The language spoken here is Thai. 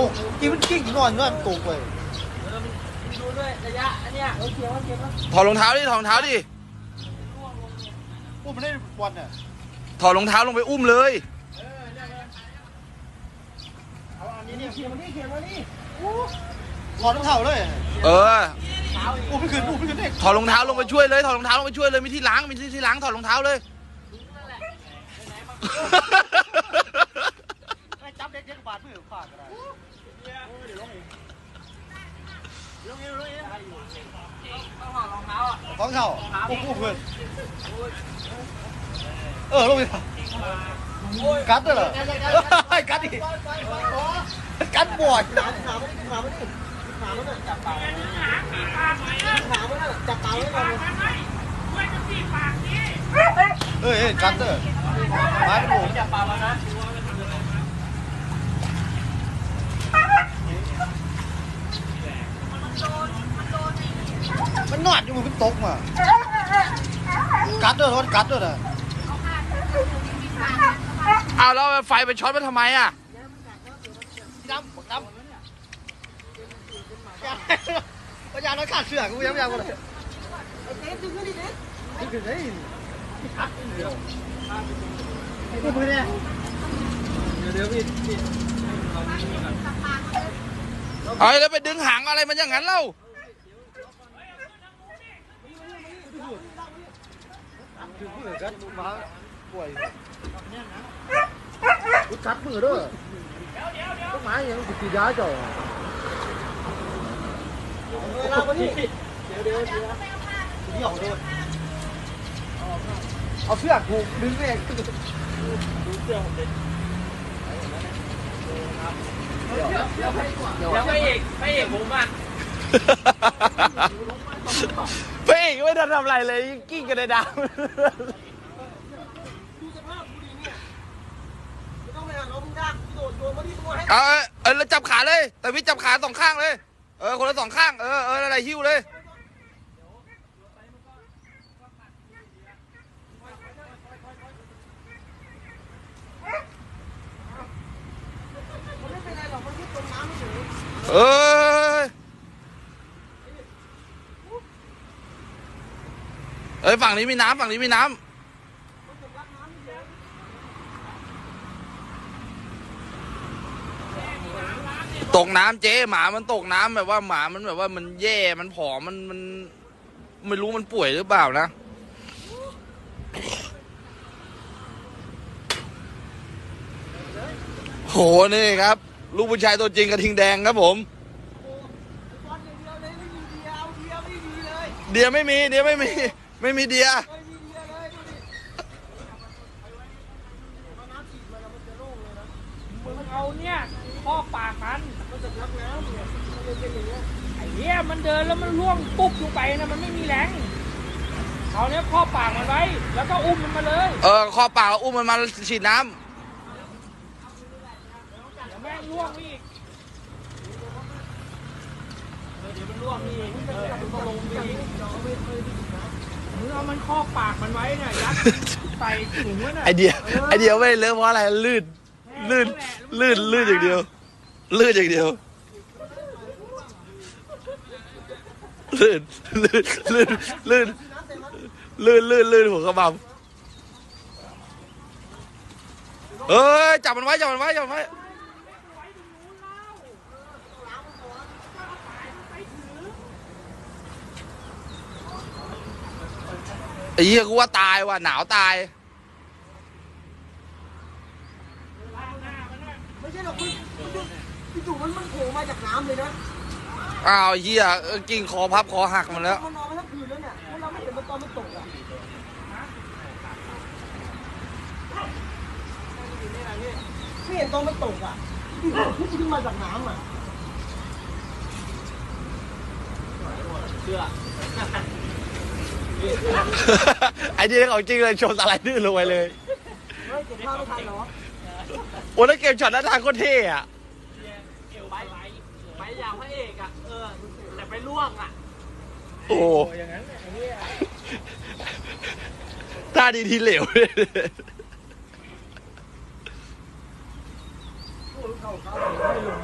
ากินมันกิ้งนอนนอนตกไปดูด้วยระยะอันเนี้ยโอเคโอเคโอเคถอดรองเท้าดิถอดรองเท้าดิพวกมันได้บอลเนี่ยถอดรองเท้าลงไปอุ้มเลยเอาอันนี้เนี่ยเขียนมานี่เขียนมานี่ถอดรองเท้าเลย เอออุ้มไม่ขึ้นอุ้มไม่ขึ้นเด็กถอดรองเท้าลงไปช่วยเลยถอดรองเท้าลงไปช่วยเลยมีที่ล้างมีที่ที่ล้างถอดรองเท้าเลย จับเด็กเด็กบาดมือฝากอะไรลงเองลงเองต้องถอดรองเท้าอะของเท้าอุ้มอุ้มเพื่อนเออลงไปกัดด้วยเหรอกัดดิกัดบ่อยขาขาไม่ได้ขาไม่ได้ขาไม่ได้จับปากขาไม่ได้จับปากไว้ก่อนเอ้ยกัดเด้อไม้เป็นหมูจับปากแล้วนะ นนอดอยู่มันตกมากัดเด้อรถกัดเด้อนะเอาแล้วไฟไปช็อตมันทำไมอะดำบักดำพยานน้อยขาดเสือกูยังไม่ยังกูเลยดึงขึ้นดิดึงขึ้นดิดึงมือเนี่ยเดี๋ยวพี่พี่เอ้ยแล้วไปดึงหางอะไรมันอย่างนั้นเล่า ดึงมือกันมาป่วยกูกัดมือด้วยต้นไม้ยังกูตียาจ่อเวลาวันนี้เดี๋ยวเดี๋ยวเดี๋ยวเดี่ยวเลยเอาเสื้อกูดึงเองดูเสื้อผมดิเดี๋ยวเดี๋ยวพระเอกพระเอกผมอะ เป้งไม่ทันทำอะไรเลยกิ้งกันในดาวต้องไปหาน้องมึงดักโดดโยนมาที่ตัวให้เอาเออเออแล้วจับขาเลย แต่วิทย์จับขาสองข้างเลย เออ คนละสองข้าง เออ เออ อะไรหิ้วเลยไม่เป็นไรหรอกมันที่จมน้ำเฉยเอ้ยเอ้ยฝั่งนี้มีน้ำฝั่งนี้มีน้ำตกน้ำเจ๊หมามันตกน้ำแบบว่าหมามันแบบว่ามันแย่มันผอมมันมัน ไม่รู้มันป่วยหรือเปล่านะ โหนี่ครับ ลูกผู้ชายตัวจริงกระทิงแดงครับผมบอลอย่างเดียวเลยไม่มีเดียวเดียวไม่มีเลยเดีย ไม่มีเดียไม่มีไม่มีเดียไม่มีเดียวเลยดูดิเอาน้ำฉีดมาแล้วมันจะโล่งเลยนะมึงเอาเนี่ยข้อปากมันมันจะรับน้ำเนี่ยมันจะเป็นอย่างเงี้ยไอ้เนี่ยมันเดินแล้วมันล่วงปุ๊บลงไปนะมันไม่มีแรงเอาเนี่ยข้อปากมันไว้ แล้วก็อุ้มมันมาเลยเออคอเปล่าอุ้มมันมาฉีดน้ำเดี๋ยวแม่งล่วงอีกเดี๋ยวมันร่วงนี่เองเออมันก็ลงไปอี กมึงเอามันข้อปากมันไว้เนี่ยยัดใส่ถุงไว้น่ะไอเดียไอเดียไม่เลอะเพราะอะไรลื่นลื่นลื่นลื่นอย่างเดียวลื่นอย่างเดียวลื่นลื่นลื่นลื่นลื่นลื่นลื่นหัวกระบำเอ้ยจับมันไว้จับมันไว้จับมันไว้ เหี้ยกูว่าตายว่ะหนาวตายไม่ใช่หรอกคุณคุณจู่มันมันโผล่มาจากน้ำเลยนะอ้าวไอ้เหี้ยเออกิ่งคอพับคอหักมันแล้ว มันนอนมาทั้งคืนแล้วเนี่ยแล้วเราไม่เห็นมันตอนมันตกอะไม่เห็นตอนมันตกอะที่ขึ้นมาจากน้ำอะ เชื่อ ไอ้นี่ของจริงเลยชนสไลด์ดื้อลงไปเลยไม่เก็บผ้าไม่ทันเหรอโอ้แล้วเกมช็อตนั้นทางโคตรเท่อะไปไปอย่างพระเอกอะ เออ แต่ไปล่วงอะ โอ้โหท่าดีทีเหลวเลยเข้าเขาไม่ลง